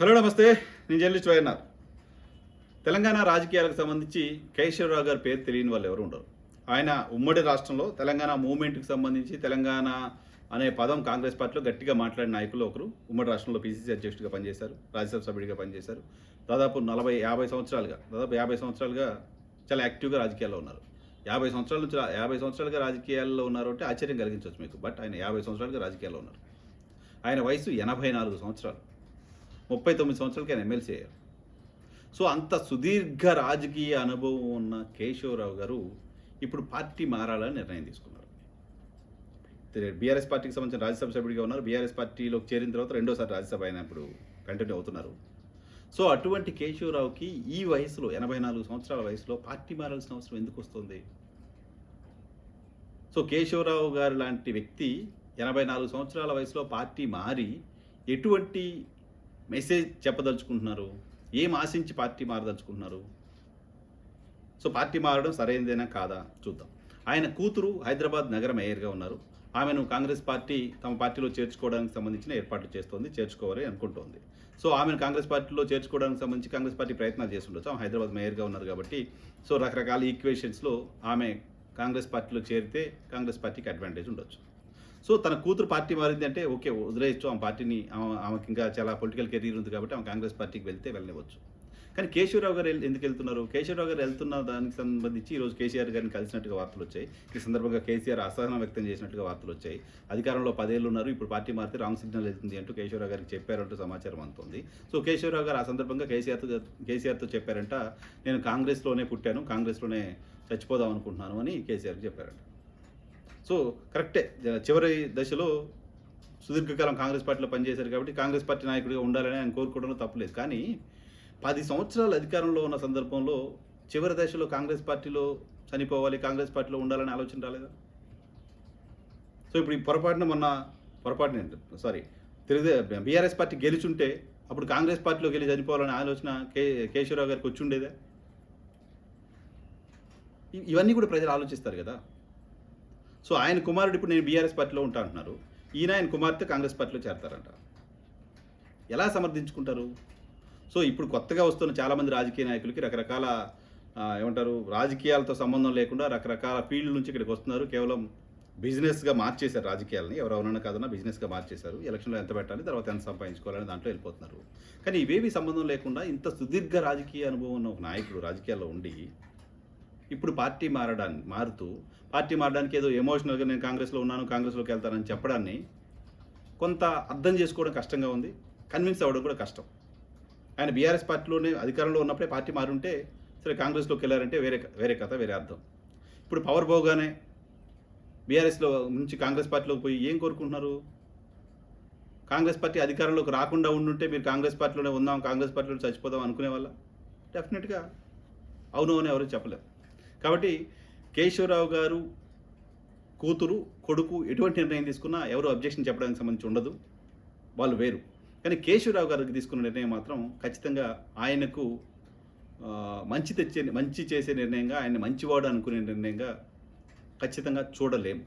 Hello నమస్తే. నేను journalist YNR. Telangana రాజకీయాలకు సంబంధించి కేశవరావు గారి పేరు తెలియని వాళ్ళు ఎవరు ఉండరు. ఆయన ఉమ్మడి రాష్ట్రంలో తెలంగాణ మూవ్మెంట్కి సంబంధించి తెలంగాణ అనే పదం కాంగ్రెస్ పార్టీలో గట్టిగా మాట్లాడిన నాయకులు ఒకరు. ఉమ్మడి రాష్ట్రంలో పీసీసీ అధ్యక్షుడిగా పనిచేశారు రాజ్యసభ సభ్యుడిగా పనిచేశారు. దాదాపు నలభై యాభై సంవత్సరాలుగా దాదాపు యాభై సంవత్సరాలుగా చాలా యాక్టివ్గా రాజకీయాల్లో ఉన్నారు. యాభై సంవత్సరాల నుంచి యాభై సంవత్సరాలుగా రాజకీయాల్లో ఉన్నారు అంటే ఆశ్చర్యం కలిగించవచ్చు మీకు బట్ ఆయన యాభై సంవత్సరాలుగా రాజకీయాల్లో ఉన్నారు. ఆయన వయసు ఎనభై నాలుగు సంవత్సరాలు. ముప్పై తొమ్మిది సంవత్సరాలకి ఆయన ఎమ్మెల్సీ అయ్యారు సో అంత సుదీర్ఘ రాజకీయ అనుభవం ఉన్న కేశవరావు గారు ఇప్పుడు పార్టీ మారాలని నిర్ణయం తీసుకున్నారు. బీఆర్ఎస్ పార్టీకి సంబంధించిన రాజ్యసభ సభ్యుడిగా ఉన్నారు. బీఆర్ఎస్ పార్టీలోకి చేరిన తర్వాత రెండోసారి రాజ్యసభ అయినప్పుడు కంటిన్యూ అవుతున్నారు. సో అటువంటి కేశవరావుకి ఈ వయసులో ఎనభై నాలుగు సంవత్సరాల వయసులో పార్టీ మారాల్సిన అవసరం ఎందుకు వస్తుంది? సో కేశవరావు గారు లాంటి వ్యక్తి ఎనభై నాలుగు సంవత్సరాల వయసులో పార్టీ మారి ఎటువంటి మెసేజ్ చెప్పదలుచుకుంటున్నారు? ఏం ఆశించి పార్టీ మారదలుచుకుంటున్నారు? సో పార్టీ మారడం సరైనదేనా కాదా? చూద్దాం. ఆయన కూతురు హైదరాబాద్ నగర మేయర్గా ఉన్నారు. ఆమెను కాంగ్రెస్ పార్టీ తమ పార్టీలో చేర్చుకోవడానికి సంబంధించిన ఏర్పాట్లు చేస్తోంది చేర్చుకోవాలి అనుకుంటోంది. సో ఆమెను కాంగ్రెస్ పార్టీలో చేర్చుకోవడానికి సంబంధించి కాంగ్రెస్ పార్టీ ప్రయత్నాలు చేస్తుండొచ్చు. ఆమె హైదరాబాద్ మేయర్గా ఉన్నారు కాబట్టి సో రకరకాల ఈక్వేషన్స్లో ఆమె కాంగ్రెస్ పార్టీలో చేరితే కాంగ్రెస్ పార్టీకి అడ్వాంటేజ్ ఉండొచ్చు. సో తన కూతురు పార్టీ మారింది అంటే ఓకే వదిలేయచ్చు. ఆమె పార్టీని ఆమె- ఆమెకి ఇంకా చాలా పొలిటికల్ కెరీర్ ఉంది కాబట్టి ఆమె కాంగ్రెస్ పార్టీకి వెళ్తే వెళ్ళవచ్చు. కానీ కేశవరావు గారు ఎందుకు వెళ్తున్నారు? కేశవరావు గారు వెళ్తున్న దానికి సంబంధించి ఈరోజు కేసీఆర్ గారిని కలిసినట్టుగా వార్తలు వచ్చాయి. ఈ సందర్భంగా కేసీఆర్ అసహనం వ్యక్తం చేసినట్టుగా వార్తలు వచ్చాయి. అధికారంలో పదేళ్ళు ఉన్నారు. ఇప్పుడు పార్టీ మారితే రాంగ్ సిగ్నల్ వెళ్తుంది అంటూ కేశవరావు గారికి చెప్పారంటూ సమాచారం అందుతుంది. సో కేశవరావు గారు ఆ సందర్భంగా కేసీఆర్తో కేసీఆర్తో చెప్పారంట నేను కాంగ్రెస్లోనే పుట్టాను. కాంగ్రెస్లోనే చచ్చిపోదాం అనుకుంటున్నాను అని కేసీఆర్కి చెప్పారంట. సో కరెక్టే. చివరి దశలో సుదీర్ఘకాలం కాంగ్రెస్ పార్టీలో పనిచేశారు కాబట్టి కాంగ్రెస్ పార్టీ నాయకుడిగా ఉండాలని ఆయన కోరుకోవడంలో తప్పులేదు కానీ పది సంవత్సరాలు అధికారంలో ఉన్న సందర్భంలో చివరి దశలో కాంగ్రెస్ పార్టీలో చనిపోవాలి కాంగ్రెస్ పార్టీలో ఉండాలని ఆలోచన రాలేదా? సో ఇప్పుడు ఈ పొరపాటున మొన్న పొరపాటున సారీ తెలుగుదే బీఆర్ఎస్ పార్టీ గెలిచుంటే అప్పుడు కాంగ్రెస్ పార్టీలో గెలి చనిపోవాలనే ఆలోచన కే కేశవరావు గారికి వచ్చి ఉండేదా? ఇవన్నీ కూడా ప్రజలు ఆలోచిస్తారు కదా. సో ఆయన కుమారుడు ఇప్పుడు నేను బీఆర్ఎస్ పార్టీలో ఉంటా అంటున్నారు. ఈయన ఆయన కుమార్తె కాంగ్రెస్ పార్టీలో చేరతారంట. ఎలా సమర్థించుకుంటారు? సో ఇప్పుడు కొత్తగా వస్తున్న చాలామంది రాజకీయ నాయకులకి రకరకాల ఏమంటారు రాజకీయాలతో సంబంధం లేకుండా రకరకాల ఫీల్డ్ నుంచి ఇక్కడికి వస్తున్నారు. కేవలం బిజినెస్గా మార్చేశారు రాజకీయాలని. ఎవరెవరైనా కాదన్నా బిజినెస్గా మార్చేశారు. ఎలక్షన్లో ఎంత పెట్టాలి తర్వాత ఎంత సంపాదించుకోవాలని దాంట్లో వెళ్ళిపోతున్నారు. కానీ ఇవేవి సంబంధం లేకుండా ఇంత సుదీర్ఘ రాజకీయ అనుభవం ఉన్న ఒక నాయకుడు రాజకీయాల్లో ఉండి ఇప్పుడు పార్టీ మారడాన్ని మారుతూ పార్టీ మారడానికి ఏదో ఎమోషనల్గా నేను కాంగ్రెస్లో ఉన్నాను కాంగ్రెస్లోకి వెళ్తానని చెప్పడాన్ని కొంత అర్థం చేసుకోవడం కష్టంగా ఉంది. కన్విన్స్ అవ్వడం కూడా కష్టం. ఆయన బీఆర్ఎస్ పార్టీలోనే అధికారంలో ఉన్నప్పుడే పార్టీ మారుంటే సరే కాంగ్రెస్లోకి వెళ్ళారంటే వేరే వేరే కథ వేరే అర్థం. ఇప్పుడు పవర్ పోగానే బీఆర్ఎస్లో నుంచి కాంగ్రెస్ పార్టీలోకి పోయి ఏం కోరుకుంటున్నారు? కాంగ్రెస్ పార్టీ అధికారంలోకి రాకుండా ఉండుంటే మీరు కాంగ్రెస్ పార్టీలోనే ఉందాం కాంగ్రెస్ పార్టీలో చచ్చిపోదాం అనుకునే వాళ్ళ డెఫినెట్గా అవును అని ఎవరు చెప్పలేరు కాబట్టి కేశవరావు గారు కూతురు కొడుకు ఎటువంటి నిర్ణయం తీసుకున్నా ఎవరు అబ్జెక్షన్ చెప్పడానికి సంబంధించి ఉండదు. వాళ్ళు వేరు. కానీ కేశవరావు గారికి తీసుకున్న నిర్ణయం మాత్రం ఖచ్చితంగా ఆయనకు మంచి తెచ్చే మంచి చేసే నిర్ణయంగా ఆయన మంచివాడు అనుకునే నిర్ణయంగా ఖచ్చితంగా చూడలేము